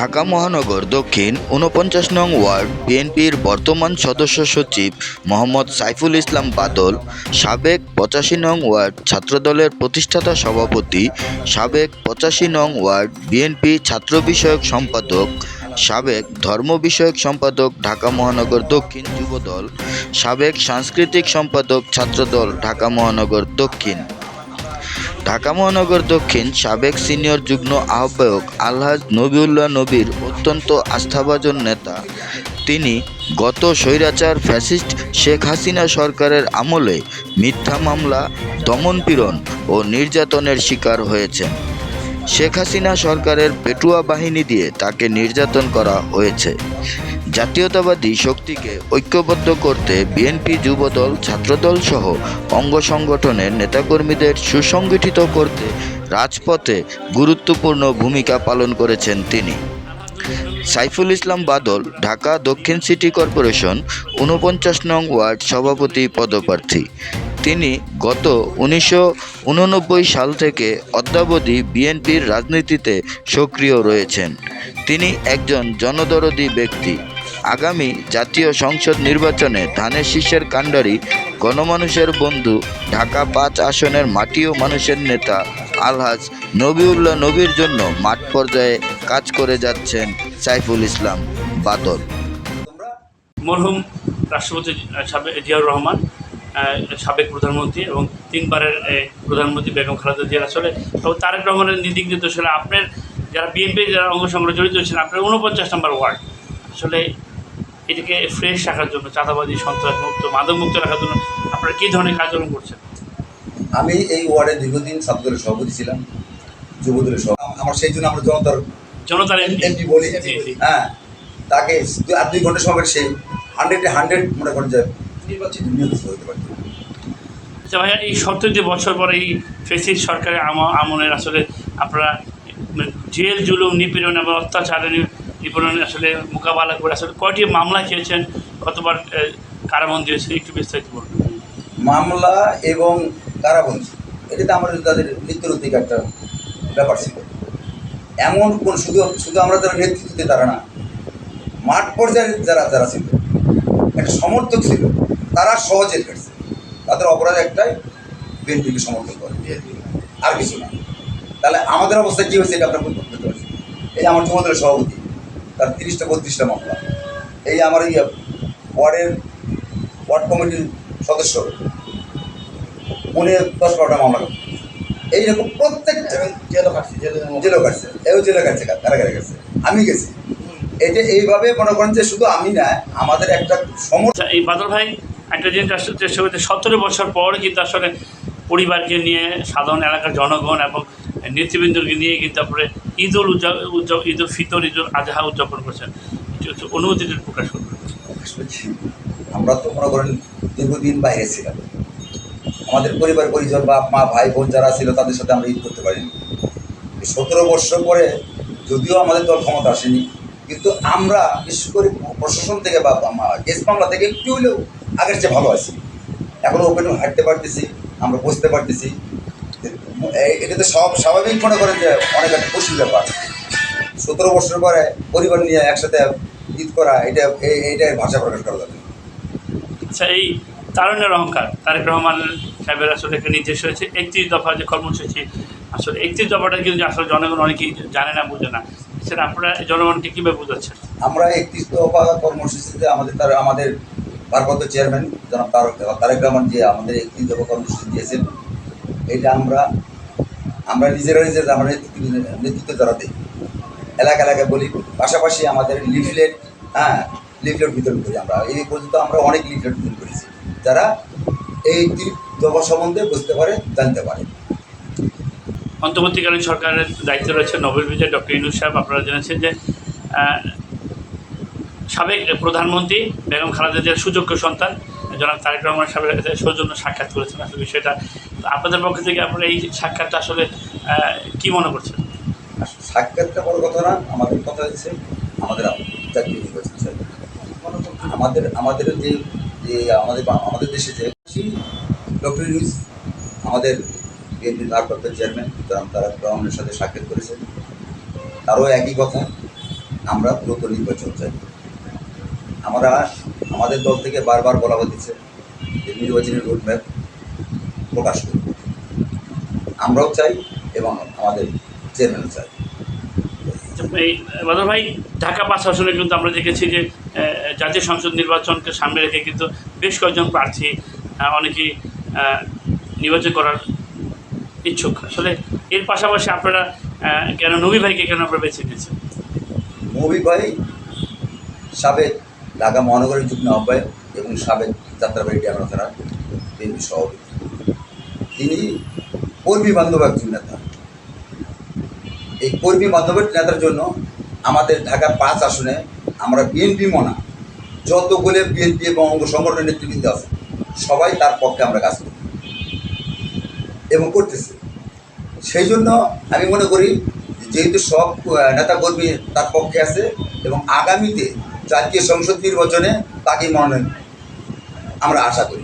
ঢাকা মহানগর দক্ষিণ ঊনপঞ্চাশ নং ওয়ার্ড বিএনপির বর্তমান সদস্য সচিব মোহাম্মদ সাইফুল ইসলাম বাদল, সাবেক পঁচাশি নং ওয়ার্ড ছাত্রদলের প্রতিষ্ঠাতা সভাপতি, সাবেক পঁচাশি নং ওয়ার্ড বিএনপি ছাত্র বিষয়ক সম্পাদক, সাবেক ধর্ম বিষয়ক সম্পাদক ঢাকা মহানগর দক্ষিণ যুবদল, সাবেক সাংস্কৃতিক সম্পাদক ছাত্রদল ঢাকা মহানগর দক্ষিণ। ঢাকা মহানগর দক্ষিণ সাবেক সিনিয়র যুগ্ম আহ্বায়ক আলহাজ নবিউল্লাহ নবীর অত্যন্ত আস্থাভাজন নেতা। তিনি গত স্বৈরাচার ফ্যাসিস্ট শেখ হাসিনা সরকারের আমলে মিথ্যা মামলা দমনপীড়ন ও নির্যাতনের শিকার হয়েছেন। শেখ হাসিনা সরকারের পেটুয়া বাহিনী দিয়ে তাকে নির্যাতন করা হয়েছে। জাতীয়তাবাদী শক্তিকে ঐক্যবদ্ধ করতে বিএনপি যুবদল, ছাত্রদল সহ অঙ্গ সংগঠনের নেতাকর্মীদের সুসংগঠিত করতে রাজপথে গুরুত্বপূর্ণ ভূমিকা পালন করেছেন তিনি। সাইফুল ইসলাম বাদল, ঢাকা দক্ষিণ সিটি কর্পোরেশন, ঊনপঞ্চাশ নং ওয়ার্ড সভাপতি পদপ্রার্থী। তিনি গত উনিশশো উননব্বই সাল থেকে অদ্যাবধি বিএনপির রাজনীতিতে সক্রিয় রয়েছেন। তিনি একজন জনদরদী ব্যক্তি। আগামী জাতীয় সংসদ নির্বাচনে ধানের শীর্ষের কাণ্ডারি গণমানুষের বন্ধু, ঢাকা পাঁচ আসনের মাটি ও মানুষের নেতা আলহাজ নবিউল্লাহ নবীর জন্য মাঠ পর্যায়ে কাজ করে যাচ্ছেন সাইফুল ইসলাম বাদল। মরহুম রাষ্ট্রপতি জিয়াউর রহমান সাবেক প্রধানমন্ত্রী এবং তিনবারের প্রধানমন্ত্রী বেগম খালেদা জিয়ার আসলে তারেক রহমানের নীতি আসলে আপনার যারা বিএনপি যারা অঙ্গ সংগ্রহ জড়িত ছিলেন আপনার উনপঞ্চাশ নম্বর ওয়ার্ড। আসলে এটাকে ফ্রেশ রাখার জন্য চাঁদাবাদী সন্ত্রাস মুক্ত মাদক মুক্ত রাখার জন্য আপনারা কী ধরনের কার্যক্রম করছেন? আমি এই ওয়ার্ডে দীর্ঘদিন ছাত্রদলের সভাপতি ছিলাম যুবদলের সভাপতি। আমার সেই জন্য আমরা জনতার জনতার এমপি। বলি। হ্যাঁ তাকে আর দুই ঘণ্টা সময় সে হান্ড্রেডে হান্ড্রেড মনে করেন যে নির্বাচিত নির্বাচিত হতে পারত আচ্ছা ভাইয়া এই সত্তরটি বছর পরে এই ফেসিস সরকারের আম- আমলের আসলে আপনারা জেল জুলুম নিপীড়ন এবং অত্যাচারের নিপীড়ন আসলে মোকাবেলা করে আসলে কয়টি মামলা খেয়েছেন? কতবার কারাবন্দী হয়েছে একটু বিস্তারিত বলুন। মামলা এবং কারাবন্দী এটাতে আমাদের তাদের নিত্যনৈতিক একটা ব্যাপার ছিল। এমন কোন শুধু শুধু আমরা যারা নেতৃত্বে তারা না মাঠ পর্যায়ে যারা যারা ছিল একটা সমর্থক ছিল তারা সহজে কাটছে তাদের অপরাধ একটাই বিএনপিকে সমর্থন করে। আর কিছু না। তাহলে আমাদের অবস্থা কী হয়েছে এটা আপনার বুঝতে পারছি এই আমার যুবদলের সভাপতি তার তিরিশটা বত্রিশটা মামলা। এই আমার এই ওয়ার্ডের ওয়ার্ড কমিটির সদস্য উনি দশ বারোটা মামলা করছে। এইরকম প্রত্যেকটা জেলও কাটছি জেলে জেলও কাটছে এও জেলে কাটছে কারাগারে গেছে। আমি গেছি। এটা এইভাবে মনে করেন যে শুধু আমি না আমাদের একটা সমর্থ আচ্ছা এই বাদল ভাই একটা জিনিস চেষ্টা করতে সতেরো বছর পর কিন্তু আসলে পরিবারকে নিয়ে সাধারণ এলাকার জনগণ এবং নেতৃবৃন্দকে নিয়ে কিন্তু তারপরে ঈদ উল উদযাপন ঈদ উল ফিতর, ঈদ উল আজহা উদযাপন করছেন। অনুভূতিটা প্রকাশ করবেন আমরা তো মনে করেন দীর্ঘদিন বাইরে ছিলাম। আমাদের পরিবার, পরিজন, বাপ, মা, ভাই, বোন যারা ছিল, তাদের সাথে আমরা ঈদ করতে পারিনি। সতেরো বছর পরে যদিও আমাদের দল ক্ষমতা আসেনি, কিন্তু আমরা বিশেষ করে প্রশাসন থেকে বা কেস মামলা থেকে একটু হলেও আগের চেয়ে ভালো আছি। এখন ওপেন হাঁটতে পারতেছি আমরা বসতে পারতেছি। এটা তো সব স্বাভাবিক মনে করেন যে অনেক একটা খুশির ব্যাপার। সতেরো বছর পরে পরিবার নিয়ে একসাথে ঈদ করা এটা এই- এইটাই ভাষা প্রকাশ করা যাবে। আচ্ছা এই তারুণ্যের অহংকার তারেক রহমান সাহেবের আসলে একটা নির্দেশ হয়েছে একত্রিশ দফা যে কর্মসূচি আসলে একত্রিশ দফাটা কিন্তু আসলে জনগণ অনেকেই জানে না বুঝে না। সেটা আপনারা জনগণকে কীভাবে বোঝাচ্ছেন? আমরা একত্রিশ দফা কর্মসূচিতে আমাদের তার আমাদের ভারপ্রাপ্ত চেয়ারম্যান জনাব তারক তারেক রহমান যে আমাদের একত্রিশ দফা কর্মসূচি দিয়েছেন, এটা আমরা আমরা নিজেরা নিজেরা আমরা নেতৃত্ব যারা দিই এলাকা এলাকায় বলি, পাশাপাশি আমাদের লিফলেট হ্যাঁ লিফলেট বিতরণ করি আমরা। এই পর্যন্ত আমরা অনেক লিফলেট বিতরণ করেছি। যারা এই ত্রিশ সম্বন্ধে বুঝতে পারে, জানতে পারে। অন্তর্বর্তীকালীন সরকারের দায়িত্বে রয়েছে নোবেল বিজয় ডক্টর ইনুস সাহেব। আপনারা জেনেছেন যে সাবেক প্রধানমন্ত্রী বেগম খালেদা জিয়ার সুযোগ্য সন্তান, জনাব তারেক রহমান সাহেবের সৌজন্য সাক্ষাৎ করেছেন আসলে বিষয়টা। আপনাদের পক্ষ থেকে আপনারা এই সাক্ষাৎটা আসলে কি মনে করছেন? সাক্ষাৎটা বড় কথা না, আমাদের কথা হচ্ছে আমাদের জাতীয় নির্বাচন আমাদের আমাদের যে যে আমাদের আমাদের দেশে যে ডক্টর ইউনুস, আমাদের বিএনপির ভারপ্রাপ্ত চেয়ারম্যান তারা তারা রহমানের সাথে সাক্ষাৎ করেছেন। তারও একই কথা, আমরা দ্রুত নির্বাচন চাই। আমরা আমাদের দল থেকে বারবার বলা হতেছে যে নির্বাচনের রোডম্যাপ প্রকাশ করব আমরাও চাই এবং আমাদের চেয়ারম্যান চাই। বাদল ভাই ঢাকা পাঁচ আসনে কিন্তু আমরা দেখেছি যে জাতীয় সংসদ নির্বাচনকে সামনে রেখে কিন্তু বেশ কয়েকজন প্রার্থী অনেকেই নির্বাচন করার ইচ্ছুক। আসলে এর পাশাপাশি আপনারা কেন নবী ভাইকে কেন আপনারা বেছে নিয়েছেন মৌবি ভাই সাবেক ঢাকা মহানগরীর যুগ্ম আহ্বায়ক এবং সাবেক যাত্রাবাড়ি ড্যামরা থানা বিএনপি সভাপতি। তিনি কর্মী বান্ধব একজন নেতা। এই কর্মী বান্ধবের নেতার জন্য আমাদের ঢাকা পাঁচ আসনে আমরা বিএনপি মনা যতগুলো বিএনপি এবং অঙ্গ সংগঠনের নেতৃবৃন্দ আছে, সবাই তার পক্ষে আমরা কাজ করি এবং করতেছি। সেই জন্য আমি মনে করি, যেহেতু সব নেতাকর্মী তার পক্ষে আছে এবং আগামীতে জাতীয় সংসদ নির্বাচনে তাকে মনোনয়ন আমরা আশা করি।